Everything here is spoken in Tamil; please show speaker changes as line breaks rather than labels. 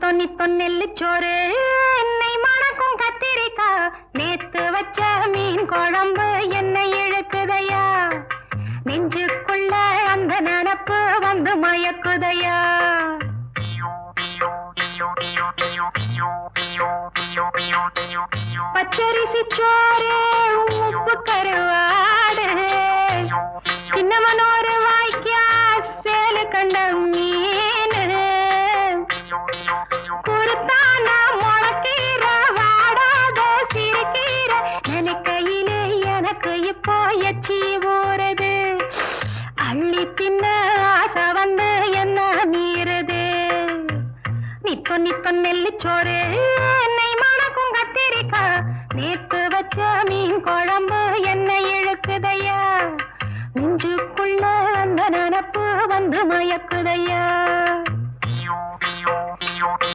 தொன்னி தொன்னெல்லு சோறு. என்னை மணக்கும் கத்திரிக்கா நேத்து வச்ச மீன் குழம்பு என்னை இழுக்குதையா. நெஞ்சுக்குள்ள அந்த நினப்பு வந்து மயக்குதையா. பச்சரிசி சோறு உப்பு கருவாடு. சின்னமனோரு வாய்க்கா சேலு கண்டம் நீ எனக்கு இப்போ எச்சி ஊறுது. அள்ளி தின்ன ஆசை வந்து என்ன மீறுது. நித்தோ நித்தோ நெல்லிச்சோறு என்னை மணக்கும் கத்திரிக்கா நேத்து வச்ச மீன் குழம்பு என்னை இழுக்குதையா. நெஞ்சுக்குள்ள அந்த நினப்பு வந்து மயக்குதையா.